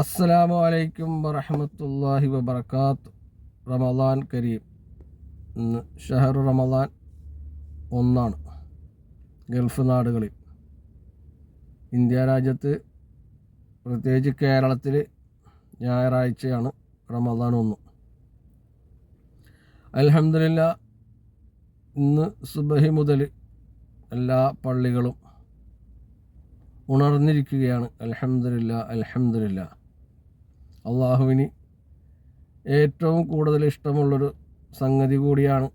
അസ്സലാമു അലൈക്കും വറഹമത്തല്ലാഹി വബർക്കാത്ത് റമദാൻ കരീം. ഇന്ന് ഷഹർ റമദാൻ ഒന്നാണ്. ഗൾഫ് നാടുകളിൽ. ഇന്ത്യ രാജ്യത്ത് പ്രത്യേകിച്ച് കേരളത്തിൽ ഞായറാഴ്ചയാണ് റമദാൻ ഒന്ന്. അലഹമില്ല ഇന്ന് സുബഹി മുതൽ എല്ലാ പള്ളികളും ഉണർന്നിരിക്കുകയാണ്. അലഹമില്ല അൽഹംദുലില്ല. അള്ളാഹുവിന് ഏറ്റവും കൂടുതൽ ഇഷ്ടമുള്ളൊരു സംഗതി കൂടിയാണ്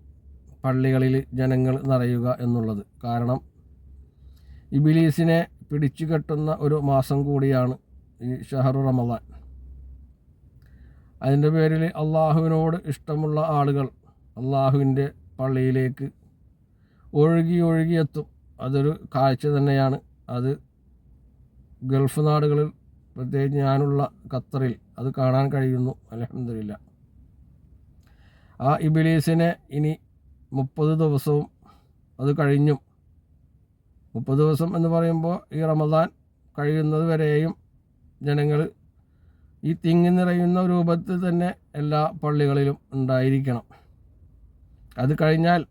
പള്ളികളിൽ ജനങ്ങൾ നിറയുക എന്നുള്ളത്. കാരണം ഇബിലീസിനെ പിടിച്ചു കെട്ടുന്ന ഒരു മാസം കൂടിയാണ് ഈ ഷഹറു റമദാൻ. അതിന്റെ പേരിൽ അള്ളാഹുവിനോട് ഇഷ്ടമുള്ള ആളുകൾ അള്ളാഹുവിന്റെ പള്ളിയിലേക്ക് ഒഴുകി ഒഴുകിയെത്തും അതൊരു കാഴ്ച തന്നെയാണ്. അത് ഗൾഫ് നാടുകളിൽ പ്രത്യേകിച്ച് ഞാനുള്ള ഖത്തറിൽ അത് കാണാൻ കഴിയുന്നു. അലഹമില്ല ആ ഇബിലീസിനെ ഇനി മുപ്പത് ദിവസവും അത് കഴിഞ്ഞും. മുപ്പത് ദിവസം എന്ന് പറയുമ്പോൾ ഈ റമദാൻ കഴിയുന്നത് വരെയും ജനങ്ങൾ ഈ തിങ്ങി നിറയുന്ന രൂപത്തിൽ തന്നെ എല്ലാ പള്ളികളിലും ഉണ്ടായിരിക്കണം. അത് കഴിഞ്ഞാൽ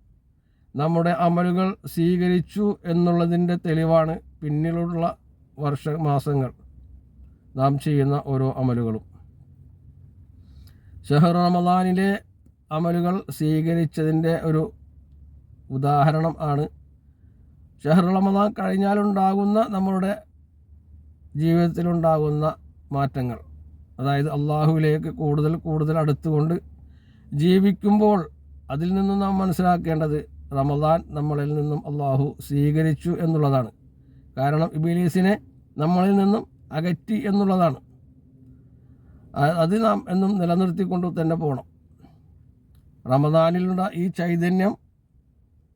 നമ്മുടെ അമലുകൾ സ്വീകരിച്ചു എന്നുള്ളതിന്റെ തെളിവാണ് പിന്നിലുള്ള വർഷ മാസങ്ങൾ നാം ചെയ്യുന്ന ഓരോ അമലുകളും. ഷഹർ റമദാനിലെ അമലുകൾ സ്വീകരിച്ചതിന്റെ ഒരു ഉദാഹരണം ആണ്. ഷെഹർ റമദാൻ കഴിഞ്ഞാലുണ്ടാകുന്ന നമ്മളുടെ ജീവിതത്തിലുണ്ടാകുന്ന മാറ്റങ്ങൾ. അതായത് അള്ളാഹുവിലേക്ക് കൂടുതൽ കൂടുതൽ അടുത്തുകൊണ്ട് ജീവിക്കുമ്പോൾ അതിൽ നിന്നും നാം മനസ്സിലാക്കേണ്ടത് റമദാൻ നമ്മളിൽ നിന്നും അള്ളാഹു സ്വീകരിച്ചു എന്നുള്ളതാണ്. കാരണം ഇബിലീസിനെ നമ്മളിൽ നിന്നും അകറ്റി എന്നുള്ളതാണ്. അത് നാം എന്നും നിലനിർത്തിക്കൊണ്ട് തന്നെ പോകണം റമദാനിലുള്ള ഈ ചൈതന്യം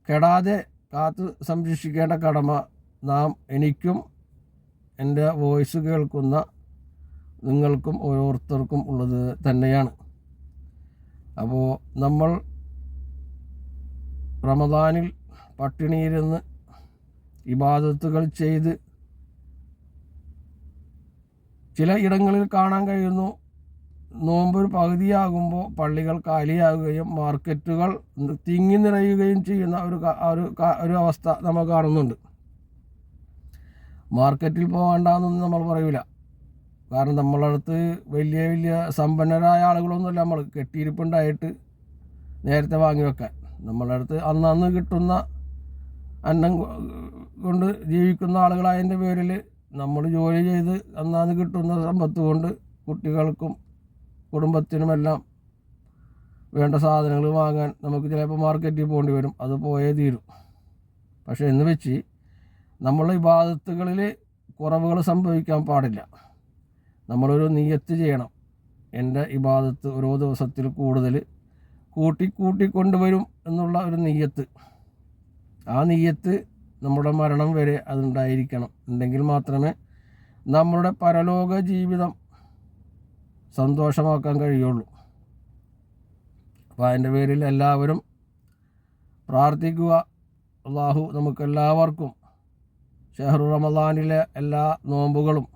കെടാതെ കാത്തു സംരക്ഷിക്കേണ്ട കടമ നാം എനിക്കും എന്റെ വോയിസ് കേൾക്കുന്ന നിങ്ങൾക്കും ഓരോരുത്തർക്കും ഉള്ളത് തന്നെയാണ്. അപ്പോൾ നമ്മൾ റമദാനിൽ പട്ടിണിയിരുന്ന് ഇബാദത്തുകൾ ചെയ്ത് ചില ഇടങ്ങളിൽ കാണാൻ കഴിയുന്നു. നോമ്പ് ഒരു പകുതിയാകുമ്പോൾ പള്ളികൾ കാലിയാകുകയും മാർക്കറ്റുകൾ തിങ്ങി നിറയുകയും ചെയ്യുന്ന ഒരു ഒരു ഒരു അവസ്ഥ നമ്മൾ കാണുന്നുണ്ട്. മാർക്കറ്റിൽ പോകണ്ടെന്നൊന്നും നമ്മൾ പറയൂല. കാരണം നമ്മളടുത്ത് വലിയ വലിയ സമ്പന്നരായ ആളുകളൊന്നുമല്ല നമ്മൾ കെട്ടിയിരിപ്പുണ്ടായിട്ട് നേരത്തെ വാങ്ങി വെക്കാൻ. നമ്മളുടെ അടുത്ത് അന്നന്ന് കിട്ടുന്ന അന്നം കൊണ്ട് ജീവിക്കുന്ന ആളുകളായതിന്റെ പേരിൽ നമ്മൾ ജോലി ചെയ്ത് അന്നാന്ന് കിട്ടുന്ന സമ്പത്ത് കൊണ്ട് കുട്ടികൾക്കും കുടുംബത്തിനുമെല്ലാം വേണ്ട സാധനങ്ങൾ വാങ്ങാൻ നമുക്ക് ചിലപ്പോൾ മാർക്കറ്റിൽ പോകേണ്ടി വരും. അത് പോയേ തീരും. പക്ഷേ എന്ന് വെച്ച് നമ്മളെ ഇബാദത്തുകളിൽ കുറവുകൾ സംഭവിക്കാൻ പാടില്ല. നമ്മളൊരു നീയത്ത് ചെയ്യണം. എന്റെ ഇബാദത്ത് ഓരോ ദിവസത്തിൽ കൂടുതൽ കൂട്ടി കൂട്ടി കൊണ്ടുവരും എന്നുള്ള ഒരു നെയ്യത്ത് ആ നെയ്യത്ത് നമ്മുടെ മരണം വരെ അതുണ്ടായിരിക്കണം. ഉണ്ടെങ്കിൽ മാത്രമേ നമ്മളുടെ പരലോക ജീവിതം സന്തോഷമാക്കാൻ കഴിയുള്ളൂ. അപ്പോൾ അതിന്റെ പേരിൽ എല്ലാവരും പ്രാർത്ഥിക്കുക. അള്ളാഹു നമുക്കെല്ലാവർക്കും ഷെഹറു റമദാനിലെ എല്ലാ നോമ്പുകളും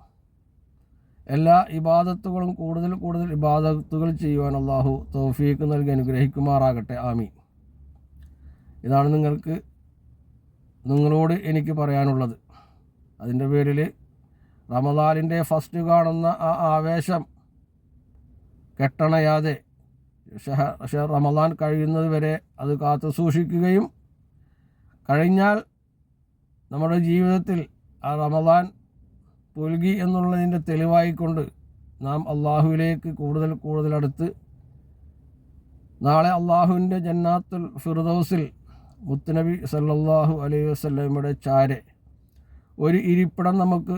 എല്ലാ ഇബാദത്തുകളും കൂടുതൽ കൂടുതൽ ഇബാദത്തുകൾ ചെയ്യുവാൻ അള്ളാഹു തോഫീക്ക് നൽകി അനുഗ്രഹിക്കുമാറാകട്ടെ. ആമീൻ. ഇതാണ് നിങ്ങൾക്ക് നിങ്ങളോട് എനിക്ക് പറയാനുള്ളത്. അതിന്റെ പേരിൽ റമദാലിന്റെ ഫസ്റ്റ് കാണുന്ന ആ ആവേശം കെട്ടണയാതെ റമദാൻ കഴിയുന്നത് വരെ അത് കാത്തു സൂക്ഷിക്കുകയും കഴിഞ്ഞാൽ നമ്മുടെ ജീവിതത്തിൽ ആ റമദാൻ പുൽകി എന്നുള്ളതിന്റെ തെളിവായിക്കൊണ്ട് നാം അള്ളാഹുവിലേക്ക് കൂടുതൽ കൂടുതൽ അടുത്ത് നാളെ അള്ളാഹുവിന്റെ ജന്നാത്തുൽ ഫിർദൗസിൽ മുത്തുനബി സല്ലാഹു അലൈഹി വസ്ലമയുടെ ചാരെ ഒരു ഇരിപ്പിടം നമുക്ക്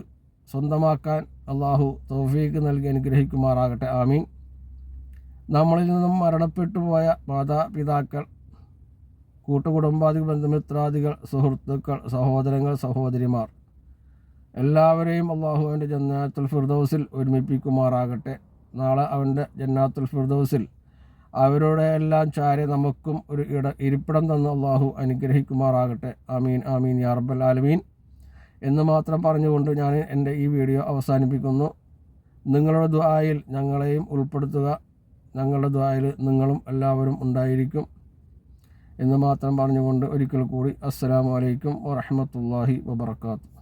സ്വന്തമാക്കാൻ അള്ളാഹു തൗഫീക്ക് നൽകി അനുഗ്രഹിക്കുമാറാകട്ടെ. ആമീൻ. നമ്മളിൽ നിന്നും മരണപ്പെട്ടു പോയ മാതാപിതാക്കൾ കൂട്ടുകുടുംബാദി ബന്ധുമിത്രാദികൾ സുഹൃത്തുക്കൾ സഹോദരങ്ങൾ സഹോദരിമാർ എല്ലാവരെയും അള്ളാഹുവിന്റെ ജന്നാത്തുൽ ഫിർദൗസിൽ ഒരുമിപ്പിക്കുമാറാകട്ടെ. നാളെ അവന്റെ ജന്നാത്തുൽ ഫിർദൗസിൽ അവരുടെ എല്ലാം ചാരി നമുക്കും ഒരു ഇട ഇരിപ്പിടം തന്ന് അള്ളാഹു അനുഗ്രഹിക്കുമാറാകട്ടെ. ആമീൻ ആമീൻ യാ റബ്ബൽ ആലമീൻ. എന്ന് മാത്രം പറഞ്ഞുകൊണ്ട് ഞാൻ എന്റെ ഈ വീഡിയോ അവസാനിപ്പിക്കുന്നു. നിങ്ങളുടെ ദ്വായിൽ ഞങ്ങളെയും ഉൾപ്പെടുത്തുക. ഞങ്ങളുടെ ദ്വായിൽ നിങ്ങളും എല്ലാവരും ഉണ്ടായിരിക്കും എന്ന് മാത്രം പറഞ്ഞുകൊണ്ട് ഒരിക്കൽ കൂടി അസ്സലാമു അലൈക്കും വറഹമത്തല്ലാഹി വബർക്കാത്തു